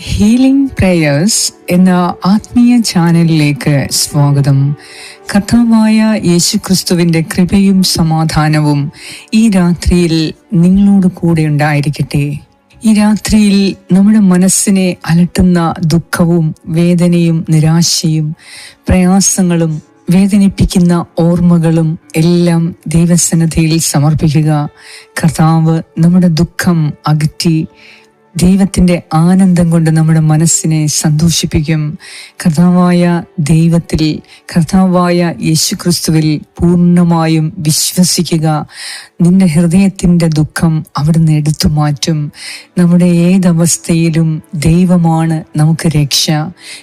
Healing prayers എന്ന ആത്മീയ ചാനലിലേക്ക് സ്വാഗതം. കഥാവായ യേശുക്രിസ്തുവിന്റെ കൃപയും സമാധാനവും ഈ രാത്രിയിൽ നിങ്ങളോട് കൂടെ ഉണ്ടായിരിക്കട്ടെ. ഈ രാത്രിയിൽ നമ്മുടെ മനസ്സിനെ അലട്ടുന്ന ദുഃഖവും വേദനയും നിരാശയും പ്രയാസങ്ങളും വേദനിപ്പിക്കുന്ന ഓർമ്മകളും എല്ലാം ദൈവസന്നദ്ധിയിൽ സമർപ്പിക്കുക. കർത്താവ് നമ്മുടെ ദുഃഖം അകറ്റി ദൈവത്തിന്റെ ആനന്ദം കൊണ്ട് നമ്മുടെ മനസ്സിനെ സന്തോഷിപ്പിക്കും. കർത്താവായ ദൈവത്തിൽ കർത്താവായ യേശുക്രിസ്തുവിൽ പൂർണമായും വിശ്വസിക്കുക. നിന്റെ ഹൃദയത്തിന്റെ ദുഃഖം അവിടുന്ന് എടുത്തു മാറ്റും. നമ്മുടെ ഏതവസ്ഥയിലും ദൈവമാണ് നമുക്ക് രക്ഷ.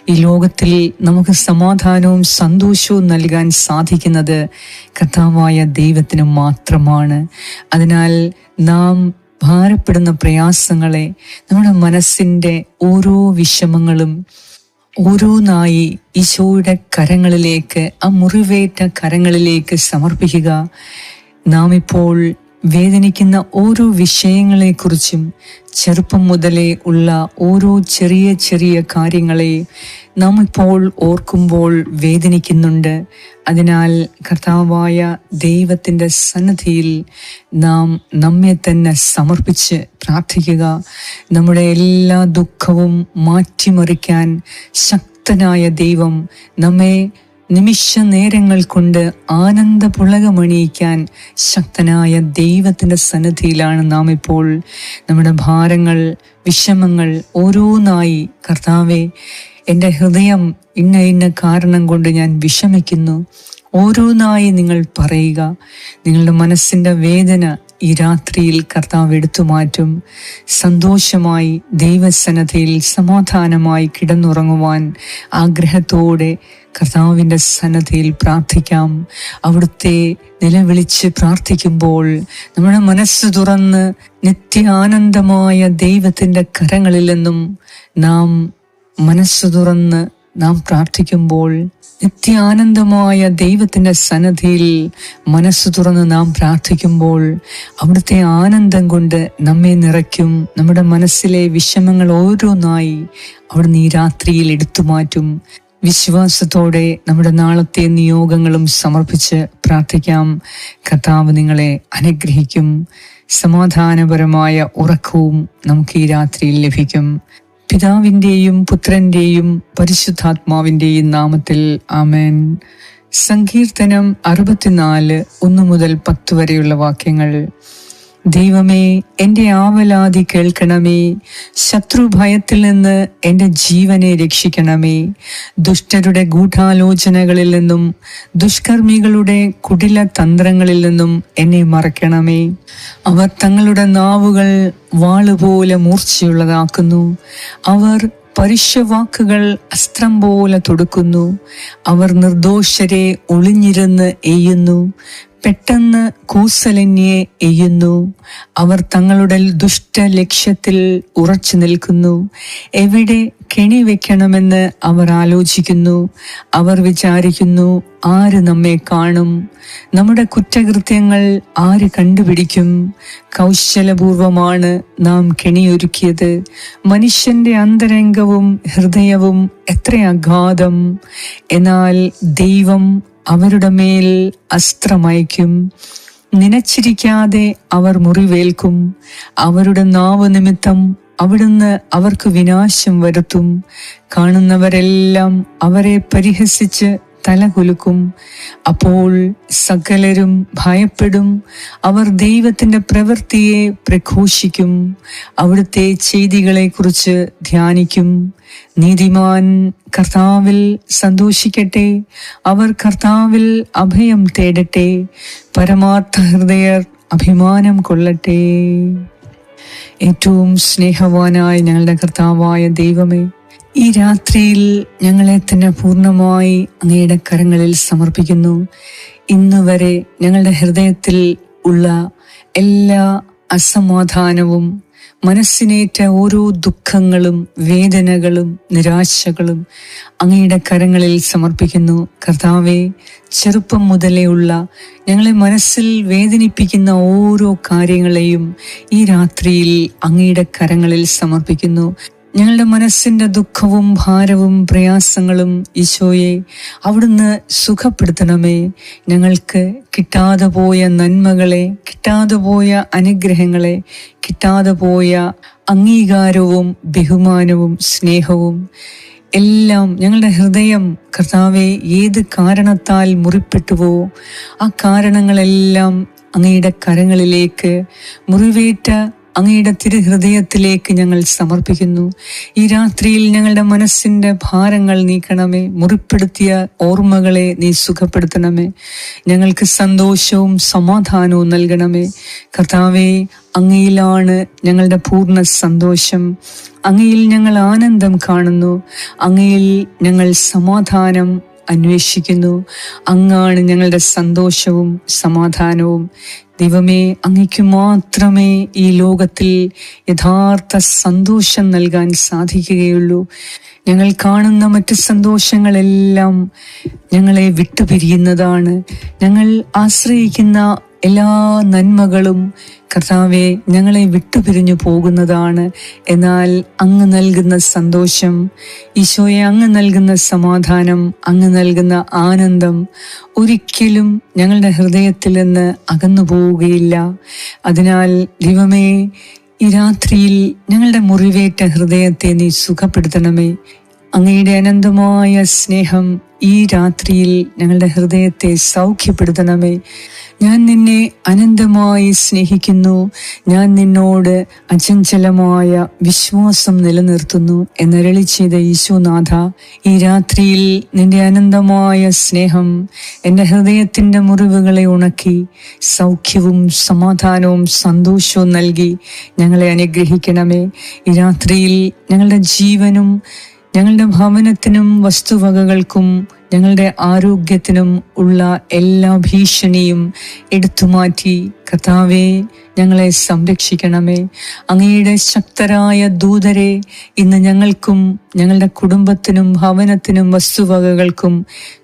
ഈ ലോകത്തിൽ നമുക്ക് സമാധാനവും സന്തോഷവും നൽകാൻ സാധിക്കുന്നത് കർത്താവായ ദൈവത്തിന് മാത്രമാണ്. അതിനാൽ നാം ഭാരപ്പെടുന്ന പ്രയാസങ്ങളെ നമ്മുടെ മനസ്സിന്റെ ഓരോ വിഷമങ്ങളും ഓരോന്നായി ഈശോയുടെ കരങ്ങളിലേക്ക് ആ മുറിവേറ്റ കരങ്ങളിലേക്ക് സമർപ്പിക്കുക. നാം ഇപ്പോൾ വേദനിക്കുന്ന ഓരോ വിഷയങ്ങളെക്കുറിച്ചും ചെറുപ്പം മുതലേ ഉള്ള ഓരോ ചെറിയ ചെറിയ കാര്യങ്ങളെ നാം ഇപ്പോൾ ഓർക്കുമ്പോൾ വേദനിക്കുന്നുണ്ട്. അതിനാൽ കർത്താവായ ദൈവത്തിന്റെ സന്നദ്ധിയിൽ നാം നമ്മെ തന്നെ സമർപ്പിച്ച് പ്രാർത്ഥിക്കുക. നമ്മുടെ എല്ലാ ദുഃഖവും മാറ്റിമറിക്കാൻ ശക്തനായ ദൈവം നമ്മെ നിമിഷ നേരങ്ങൾ കൊണ്ട് ആനന്ദ പുളകമണിയിക്കാൻ ശക്തനായ ദൈവത്തിന്റെ സന്നിധിയിലാണ് നാം ഇപ്പോൾ നമ്മുടെ ഭാരങ്ങൾ വിഷമങ്ങൾ ഓരോന്നായി. കർത്താവെ എന്റെ ഹൃദയം ഇന്ന ഇന്ന കാരണം കൊണ്ട് ഞാൻ വിഷമിക്കുന്നു. ഓരോന്നായി നിങ്ങൾ പറയുക. നിങ്ങളുടെ മനസ്സിന്റെ വേദന ഈ രാത്രിയിൽ കർത്താവ് എടുത്തു മാറ്റും. സന്തോഷമായി ദൈവസന്നദ്ധയിൽ സമാധാനമായി കിടന്നുറങ്ങുവാൻ ആഗ്രഹത്തോടെ കർത്താവിന്റെ സന്നദ്ധിയിൽ പ്രാർത്ഥിക്കാം. അവിടുത്തെ നിലവിളിച്ച് പ്രാർത്ഥിക്കുമ്പോൾ നമ്മുടെ മനസ്സ് തുറന്ന് നിത്യാനന്ദമായ ദൈവത്തിന്റെ കരങ്ങളിൽ നിന്നും നാം മനസ്സ് തുറന്ന് നാം പ്രാർത്ഥിക്കുമ്പോൾ നിത്യാനന്ദമായ ദൈവത്തിന്റെ സന്നദ്ധിയിൽ മനസ്സ് തുറന്ന് നാം പ്രാർത്ഥിക്കുമ്പോൾ അവിടുത്തെ ആനന്ദം കൊണ്ട് നമ്മെ നിറയ്ക്കും. നമ്മുടെ മനസ്സിലെ വിഷമങ്ങൾ ഓരോന്നായി അവിടുന്ന് ഈ രാത്രിയിൽ എടുത്തു മാറ്റും. വിശ്വാസത്തോടെ നമ്മുടെ നാളത്തെ നിയോഗങ്ങളും സമർപ്പിച്ച് പ്രാർത്ഥിക്കാം. കർത്താവ് നിങ്ങളെ അനുഗ്രഹിക്കും. സമാധാനപരമായ ഉറക്കവും നമുക്ക് ഈ രാത്രിയിൽ ലഭിക്കും. പിതാവിന്റെയും പുത്രന്റെയും പരിശുദ്ധാത്മാവിന്റെയും നാമത്തിൽ ആമേൻ. സങ്കീർത്തനം അറുപത്തിനാല് ഒന്ന് മുതൽ പത്ത് വരെയുള്ള വാക്യങ്ങൾ. ദൈവമേ എന്റെ ആവലാതി കേൾക്കണമേ. ശത്രുഭയത്തിൽ നിന്ന് എന്റെ ജീവനെ രക്ഷിക്കണമേ. ദുഷ്ടരുടെ ഗൂഢാലോചനകളിൽ നിന്നും ദുഷ്കർമ്മികളുടെ കുടില തന്ത്രങ്ങളിൽ നിന്നും എന്നെ മറക്കണമേ അവർ തങ്ങളുടെ നാവുകൾ വാളുപോലെ മൂർച്ചയുള്ളതാക്കുന്നു. അവർ പരുഷവാക്കുകൾ അസ്ത്രം പോലെ തൊടുക്കുന്നു. അവർ നിർദോഷരെ ഒളിഞ്ഞിരുന്ന് എയ്യുന്നു. പെട്ടെന്ന് കൂസലന്യെ എയ്യുന്നു. അവർ തങ്ങളുടെ ദുഷ്ട ലക്ഷ്യത്തിൽ ഉറച്ചു നിൽക്കുന്നു. എവിടെ കെണി വെക്കണമെന്ന് അവർ ആലോചിക്കുന്നു. അവർ വിചാരിക്കുന്നു ആര് നമ്മെ കാണും? നമ്മുടെ കുറ്റകൃത്യങ്ങൾ ആര് കണ്ടുപിടിക്കും? കൗശലപൂർവമാണ് നാം കെണിയൊരുക്കിയത്. മനുഷ്യന്റെ അന്തരംഗവും ഹൃദയവും എത്ര അഗാധം. എന്നാൽ ദൈവം അവരുടെ മേൽ അസ്ത്രമയക്കും നനച്ചിരിക്കാതെ അവർ മുറിവേൽക്കും. അവരുടെ നാവ് നിമിത്തം അവിടുന്ന് അവർക്ക് വിനാശം വരുത്തും. കാണുന്നവരെല്ലാം അവരെ പരിഹസിച്ച് തലകുലുക്കും. അപ്പോൾ സകലരും ഭയപ്പെടും. അവർ ദൈവത്തിന്റെ പ്രവൃത്തിയെ പ്രഘോഷിക്കും. അവിടുത്തെ ചെയ്തികളെക്കുറിച്ച് ധ്യാനിക്കും. നീതിമാൻ കർത്താവിൽ സന്തോഷിക്കട്ടെ. അവർ കർത്താവിൽ അഭയം തേടട്ടെ. പരമാർത്ഥ ഹൃദയർ അഭിമാനം കൊള്ളട്ടെ. ഏറ്റവും സ്നേഹവാനായ ഞങ്ങളുടെ കർത്താവായ ദൈവമേ ഈ രാത്രിയിൽ ഞങ്ങളെ തന്നെ പൂർണമായി അങ്ങയുടെ കരങ്ങളിൽ സമർപ്പിക്കുന്നു. ഇന്ന് വരെ ഞങ്ങളുടെ ഹൃദയത്തിൽ ഉള്ള എല്ലാ അസമാധാനവും മനസ്സിനേറ്റ ഓരോ ദുഃഖങ്ങളും വേദനകളും നിരാശകളും അങ്ങയുടെ കരങ്ങളിൽ സമർപ്പിക്കുന്നു. കർത്താവെ ചെറുപ്പം മുതലേ ഉള്ള ഞങ്ങളെ മനസ്സിൽ വേദനിപ്പിക്കുന്ന ഓരോ കാര്യങ്ങളെയും ഈ രാത്രിയിൽ അങ്ങയുടെ കരങ്ങളിൽ സമർപ്പിക്കുന്നു. ഞങ്ങളുടെ മനസ്സിന്റെ ദുഃഖവും ഭാരവും പ്രയാസങ്ങളും ഈശോയെ അവിടുന്ന് സുഖപ്പെടുത്തണമേ. ഞങ്ങൾക്ക് കിട്ടാതെ പോയ നന്മകളെ കിട്ടാതെ പോയ അനുഗ്രഹങ്ങളെ കിട്ടാതെ പോയ അംഗീകാരവും ബഹുമാനവും സ്നേഹവും എല്ലാം ഞങ്ങളുടെ ഹൃദയം കർത്താവെ ഏത് കാരണത്താൽ മുറിപ്പെട്ടുവോ ആ കാരണങ്ങളെല്ലാം അങ്ങയുടെ കരങ്ങളിലേക്ക് മുറിവേറ്റ അങ്ങയുടെ തിരുഹൃദയത്തിലേക്ക് ഞങ്ങൾ സമർപ്പിക്കുന്നു. ഈ രാത്രിയിൽ ഞങ്ങളുടെ മനസ്സിന്റെ ഭാരങ്ങൾ നീക്കണമേ. മുറിപ്പെടുത്തിയ ഓർമ്മകളെ നീ സുഖപ്പെടുത്തണമേ. ഞങ്ങൾക്ക് സന്തോഷവും സമാധാനവും നൽകണമേ. കർത്താവേ അങ്ങയിലാണ് ഞങ്ങളുടെ പൂർണ സന്തോഷം. അങ്ങയിൽ ഞങ്ങൾ ആനന്ദം കാണുന്നു. അങ്ങയിൽ ഞങ്ങൾ സമാധാനം അന്വേഷിക്കുന്നു. അങ്ങാണ് ഞങ്ങളുടെ സന്തോഷവും സമാധാനവും. ദൈവമേ അങ്ങയ്ക്ക് മാത്രമേ ഈ ലോകത്തിൽ യഥാർത്ഥ സന്തോഷം നൽകാൻ സാധിക്കുകയുള്ളൂ. ഞങ്ങൾ കാണുന്ന മറ്റ് സന്തോഷങ്ങളെല്ലാം ഞങ്ങളെ വിട്ടുപിരിയുന്നതാണ്. ഞങ്ങൾ ആശ്രയിക്കുന്ന എല്ലാ നന്മകളും കർത്താവെ ഞങ്ങളെ വിട്ടുപിരിഞ്ഞു പോകുന്നതാണ്. എന്നാൽ അങ്ങ് നൽകുന്ന സന്തോഷം ഈശോയെ അങ്ങ് നൽകുന്ന സമാധാനം അങ്ങ് നൽകുന്ന ആനന്ദം ഒരിക്കലും ഞങ്ങളുടെ ഹൃദയത്തിൽ നിന്ന് അകന്നു പോവുകയില്ല അതിനാൽ ദൈവമേ ഈ രാത്രിയിൽ ഞങ്ങളുടെ മുറിവേറ്റ ഹൃദയത്തെ നീ സുഖപ്പെടുത്തണമേ. അങ്ങയുടെ അനന്തമായ സ്നേഹം ഈ രാത്രിയിൽ ഞങ്ങളുടെ ഹൃദയത്തെ സൗഖ്യപ്പെടുത്തണമേ. ഞാൻ നിന്നെ അനന്തമായി സ്നേഹിക്കുന്നു. ഞാൻ നിന്നോട് അചഞ്ചലമായ വിശ്വാസം നിലനിർത്തുന്നു എന്നരളി ചെയ്ത യേശുനാഥ ഈ രാത്രിയിൽ നിന്റെ അനന്തമായ സ്നേഹം എന്റെ ഹൃദയത്തിന്റെ മുറിവുകളെ ഉണക്കി സൗഖ്യവും സമാധാനവും സന്തോഷവും നൽകി ഞങ്ങളെ അനുഗ്രഹിക്കണമേ. ഈ രാത്രിയിൽ ഞങ്ങളുടെ ജീവനും ഞങ്ങളുടെ ഭവനത്തിനും വസ്തുവകകൾക്കും ഞങ്ങളുടെ ആരോഗ്യത്തിനും ഉള്ള എല്ലാ ഭീഷണിയും എടുത്തുമാറ്റി കർത്താവെ ഞങ്ങളെ സംരക്ഷിക്കണമേ. അങ്ങയുടെ ശക്തരായ ദൂതരെ ഇന്ന് ഞങ്ങൾക്കും ഞങ്ങളുടെ കുടുംബത്തിനും ഭവനത്തിനും വസ്തുവകകൾക്കും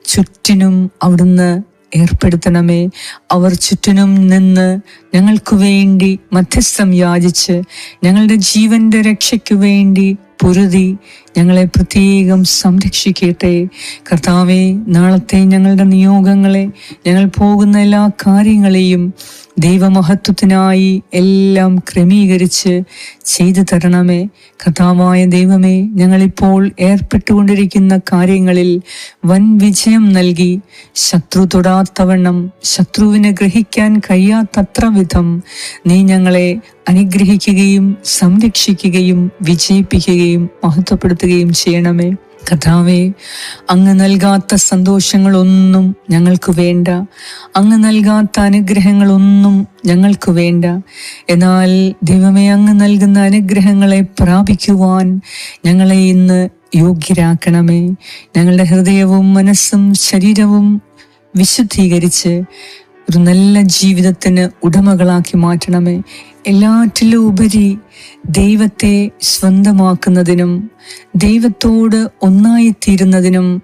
ചുറ്റിനും അവിടുന്ന് ഏർപ്പെടുത്തണമേ. അവർ ചുറ്റിനും നിന്ന് ഞങ്ങൾക്ക് വേണ്ടി മധ്യസ്ഥം യാചിച്ച് ഞങ്ങളുടെ ജീവന്റെ രക്ഷയ്ക്കു വേണ്ടി പൊരുതി ഞങ്ങളെ പ്രത്യേകം സംരക്ഷിക്കട്ടെ. കർത്താവെ നാളത്തെ ഞങ്ങളുടെ നിയോഗങ്ങളെ ഞങ്ങൾ പോകുന്ന എല്ലാ കാര്യങ്ങളെയും ദൈവമഹത്വത്തിനായി എല്ലാം ക്രമീകരിച്ച് ചെയ്തു തരണമേ. കഥാവായ ദൈവമേ ഞങ്ങളിപ്പോൾ ഏർപ്പെട്ടുകൊണ്ടിരിക്കുന്ന കാര്യങ്ങളിൽ വൻ വിജയം നൽകി. ശത്രു തൊടാത്തവണ്ണം ശത്രുവിനെ ഗ്രഹിക്കാൻ കഴിയാത്തത്ര വിധം നീ ഞങ്ങളെ അനുഗ്രഹിക്കുകയും സംരക്ഷിക്കുകയും വിജയിപ്പിക്കുകയും മഹത്വപ്പെടുത്തുകയും ചെയ്യണമേ. കഥാവേ അങ്ങ് നൽകാത്ത സന്തോഷങ്ങളൊന്നും ഞങ്ങൾക്ക് വേണ്ട. അങ്ങ് നൽകാത്ത അനുഗ്രഹങ്ങളൊന്നും ഞങ്ങൾക്ക് വേണ്ട. എന്നാൽ ദൈവമേ അങ്ങ് നൽകുന്ന അനുഗ്രഹങ്ങളെ പ്രാപിക്കുവാൻ ഞങ്ങളെ ഇന്ന് യോഗ്യരാക്കണമേ. ഞങ്ങളുടെ ഹൃദയവും മനസ്സും ശരീരവും വിശുദ്ധീകരിച്ച് ഒരു നല്ല ജീവിതത്തിന് ഉടമകളാക്കി മാറ്റണമേ. എല്ലാറ്റിലും ഉപരി ദൈവത്തെ സ്വന്തമാക്കുന്നതിനും ദൈവത്തോട് ഒന്നായിത്തീരുന്നതിനും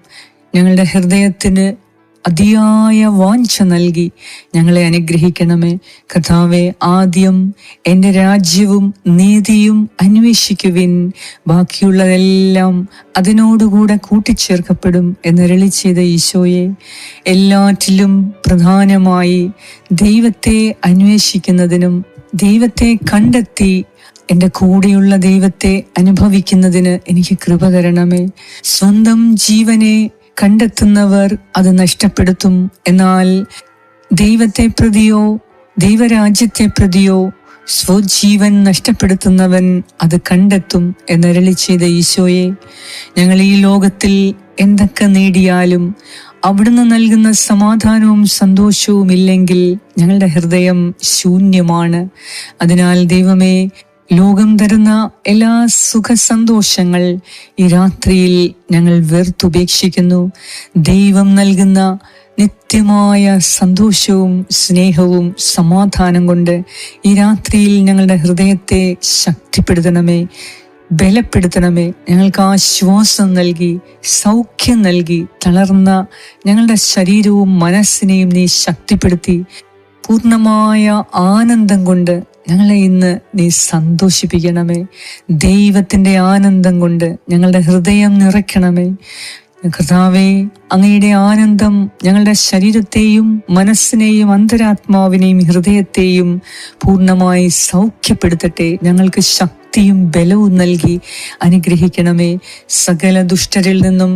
ഞങ്ങളുടെ ഹൃദയത്തിന് അതിയായ വാഞ്ച നൽകി ഞങ്ങളെ അനുഗ്രഹിക്കണമേ. കഥാവെ ആദ്യം എന്റെ രാജ്യവും നീതിയും അന്വേഷിക്കുവിൻ. ബാക്കിയുള്ളതെല്ലാം അതിനോടുകൂടെ കൂട്ടിച്ചേർക്കപ്പെടും എന്നരളി ചെയ്ത ഈശോയെ. എല്ലാറ്റിലും പ്രധാനമായി ദൈവത്തെ അന്വേഷിക്കുന്നതിനും ദൈവത്തെ കണ്ടെത്തി എന്റെ കൂടെയുള്ള ദൈവത്തെ അനുഭവിക്കുന്നതിന് എനിക്ക് കൃപ തരണമേ. സ്വന്തം ജീവനെ കണ്ടെത്തുന്നവർ അത് നഷ്ടപ്പെടുത്തും. എന്നാൽ ദൈവത്തെ പ്രതിയോ ദൈവരാജ്യത്തെ പ്രതിയോ സ്വജീവൻ നഷ്ടപ്പെടുത്തുന്നവൻ അത് കണ്ടെത്തും എന്നരളി ചെയ്ത ഈശോയെ ഞങ്ങൾ ഈ ലോകത്തിൽ എന്തൊക്കെ നേടിയാലും അവിടുന്ന് നൽകുന്ന സമാധാനവും സന്തോഷവും ഇല്ലെങ്കിൽ ഞങ്ങളുടെ ഹൃദയം ശൂന്യമാണ്. അതിനാൽ ദൈവമേ ലോകം തരുന്ന എല്ലാ സുഖ സന്തോഷങ്ങൾ ഈ രാത്രിയിൽ ഞങ്ങൾ വെറുത്തുപേക്ഷിക്കുന്നു ദൈവം നൽകുന്ന നിത്യമായ സന്തോഷവും സ്നേഹവും സമാധാനം കൊണ്ട് ഈ രാത്രിയിൽ ഞങ്ങളുടെ ഹൃദയത്തെ ശക്തിപ്പെടുത്തണമേ ബലപ്പെടുത്തണമേ. ഞങ്ങൾക്ക് ആശ്വാസം നൽകി സൗഖ്യം നൽകി തളർന്ന ഞങ്ങളുടെ ശരീരവും മനസ്സിനെയും നീ ശക്തിപ്പെടുത്തി. പൂർണമായ ആനന്ദം കൊണ്ട് ഞങ്ങളെ ഇന്ന് നീ സന്തോഷിപ്പിക്കണമേ. ദൈവത്തിന്റെ ആനന്ദം കൊണ്ട് ഞങ്ങളുടെ ഹൃദയം നിറയ്ക്കണമേ. കർത്താവേ അങ്ങയുടെ ആനന്ദം ഞങ്ങളുടെ ശരീരത്തെയും മനസ്സിനെയും അന്തരാത്മാവിനെയും ഹൃദയത്തെയും പൂർണമായി സൗഖ്യപ്പെടുത്തട്ടെ. ഞങ്ങൾക്ക് ശക്തിയും ബലവും നൽകി അനുഗ്രഹിക്കണമേ. സകല ദുഷ്ടരിൽ നിന്നും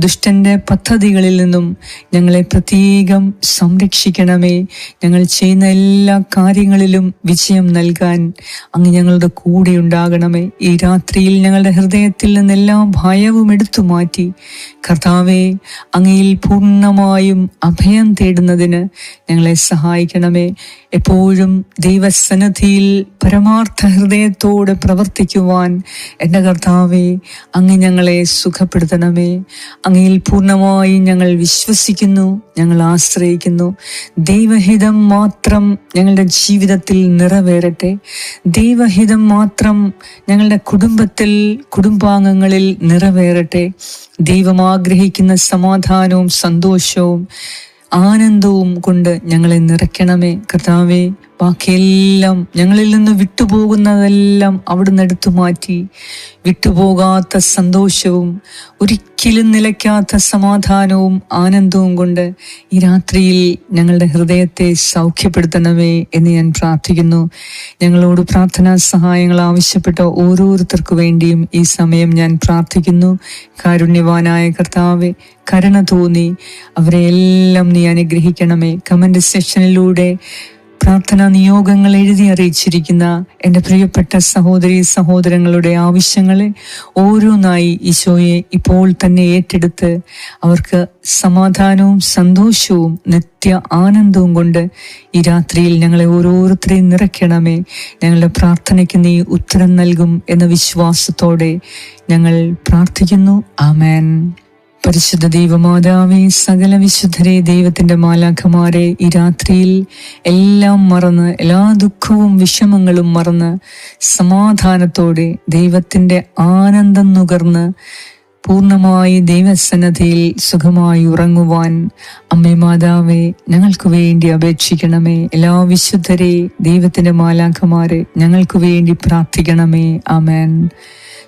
ദുഷ്ടന്റെ പദ്ധതികളിൽ നിന്നും ഞങ്ങളെ പ്രത്യേകം സംരക്ഷിക്കണമേ. ഞങ്ങൾ ചെയ്യുന്ന എല്ലാ കാര്യങ്ങളിലും വിജയം നൽകാൻ അങ്ങ് ഞങ്ങളുടെ കൂടെ ഉണ്ടാകണമേ. ഈ രാത്രിയിൽ ഞങ്ങളുടെ ഹൃദയത്തിൽ നിന്നെല്ലാ ഭയവും എടുത്തു മാറ്റി. കർത്താവെ അങ്ങയിൽ പൂർണമായും അഭയം തേടുന്നതിന് ഞങ്ങളെ സഹായിക്കണമേ. എപ്പോഴും ദൈവസന്നദ്ധിയിൽ പരമാർത്ഥ ഹൃദയത്തോടെ പ്രവർത്തിക്കുവാൻ എന്റെ കർത്താവെ അങ്ങ് ഞങ്ങളെ സുഖപ്പെടുത്തണമേ. അങ്ങയിൽ പൂർണമായി ഞങ്ങൾ വിശ്വസിക്കുന്നു ഞങ്ങൾ ആശ്രയിക്കുന്നു. ദൈവഹിതം മാത്രം ഞങ്ങളുടെ ജീവിതത്തിൽ നിറവേറട്ടെ. ദൈവഹിതം മാത്രം ഞങ്ങളുടെ കുടുംബത്തിൽ കുടുംബാംഗങ്ങളിൽ നിറവേറട്ടെ. ദൈവം ആഗ്രഹിക്കുന്ന സമാധാനവും സന്തോഷവും ആനന്ദവും കൊണ്ട് ഞങ്ങളെ നിറയ്ക്കണമേ. കർത്താവേ ബാക്കിയെല്ലാം ഞങ്ങളിൽ നിന്ന് വിട്ടുപോകുന്നതെല്ലാം അവിടുന്ന് എടുത്തു മാറ്റി. വിട്ടുപോകാത്ത സന്തോഷവും ഒരിക്കലും നിലയ്ക്കാത്ത സമാധാനവും ആനന്ദവും കൊണ്ട് ഈ രാത്രിയിൽ ഞങ്ങളുടെ ഹൃദയത്തെ സൗഖ്യപ്പെടുത്തണമേ എന്ന് ഞാൻ പ്രാർത്ഥിക്കുന്നു. ഞങ്ങളോട് പ്രാർത്ഥനാ സഹായങ്ങൾ ആവശ്യപ്പെട്ട ഓരോരുത്തർക്കു വേണ്ടിയും ഈ സമയം ഞാൻ പ്രാർത്ഥിക്കുന്നു. കാരുണ്യവാനായ കർത്താവെ കരുണ തോന്നി. അവരെ എല്ലാം നീ അനുഗ്രഹിക്കണമേ. കമന്റ് സെക്ഷനിലൂടെ പ്രാർത്ഥനാ നിയോഗങ്ങൾ എഴുതി അറിയിച്ചിരിക്കുന്ന എന്റെ പ്രിയപ്പെട്ട സഹോദരി സഹോദരങ്ങളുടെ ആവശ്യങ്ങളെ ഓരോന്നായി ഈശോയെ ഇപ്പോൾ തന്നെ ഏറ്റെടുത്ത് അവർക്ക് സമാധാനവും സന്തോഷവും നിത്യ ആനന്ദവും കൊണ്ട് ഈ രാത്രിയിൽ ഞങ്ങളെ ഓരോരുത്തരെയും നിറയ്ക്കണമേ. ഞങ്ങളുടെ പ്രാർത്ഥനയ്ക്ക് നീ ഉത്തരം നൽകും എന്ന വിശ്വാസത്തോടെ ഞങ്ങൾ പ്രാർത്ഥിക്കുന്നു. ആമേൻ. പരിശുദ്ധ ദൈവമാതാവേ സകല വിശുദ്ധരെ ദൈവത്തിന്റെ മാലാഖമാരെ ഈ രാത്രിയിൽ എല്ലാം മറന്ന് എല്ലാ ദുഃഖവും വിഷമങ്ങളും മറന്ന് സമാധാനത്തോടെ ദൈവത്തിന്റെ ആനന്ദം നുകർന്ന് പൂർണമായി ദൈവസന്നദ്ധിയിൽ സുഖമായി ഉറങ്ങുവാൻ അമ്മേ മാതാവേ ഞങ്ങൾക്ക് വേണ്ടി അപേക്ഷിക്കണമേ. എല്ലാ വിശുദ്ധരെ ദൈവത്തിന്റെ മാലാഖമാരെ ഞങ്ങൾക്ക് വേണ്ടി പ്രാർത്ഥിക്കണമേ. ആമേൻ.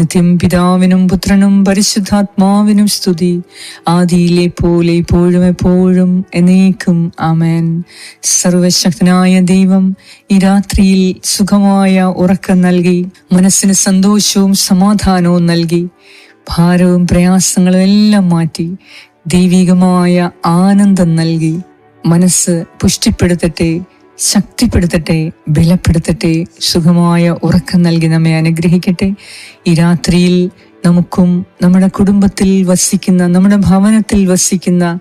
നിത്യം പിതാവിനും പുത്രനും പരിശുദ്ധാത്മാവിനും സ്തുതി. ആദിയിലെ പോലെ ഇപ്പോഴും എപ്പോഴും എന്നേക്കും ആമേൻ. സർവശക്തനായ ദൈവം ഈ രാത്രിയിൽ സുഖമായ ഉറക്കം നൽകി മനസ്സിന് സന്തോഷവും സമാധാനവും നൽകി ഭാരവും പ്രയാസങ്ങളും എല്ലാം മാറ്റി ദൈവികമായ ആനന്ദം നൽകി മനസ്സ് പുഷ്ടിപ്പെടുത്തട്ടെ. ശക്തിപ്പെടുത്തട്ടെ ബലപ്പെടുത്തട്ടെ സുഖമായ ഉറക്കം നൽകി നമ്മെ അനുഗ്രഹിക്കട്ടെ. ഈ രാത്രിയിൽ നമുക്കും നമ്മുടെ കുടുംബത്തിൽ വസിക്കുന്ന നമ്മുടെ ഭവനത്തിൽ വസിക്കുന്ന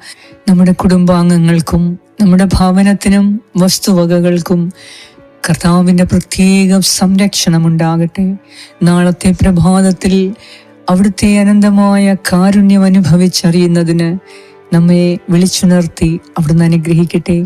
നമ്മുടെ കുടുംബാംഗങ്ങൾക്കും നമ്മുടെ ഭവനത്തിനും വസ്തുവകകൾക്കും കർത്താവിന്റെ പ്രത്യേക സംരക്ഷണം ഉണ്ടാകട്ടെ നാളത്തെ പ്രഭാതത്തിൽ അവിടുത്തെ അനന്തമായ കാരുണ്യം അനുഭവിച്ചറിയുന്നതിന് നമ്മെ വിളിച്ചുണർത്തി അവിടുന്ന് അനുഗ്രഹിക്കട്ടെ.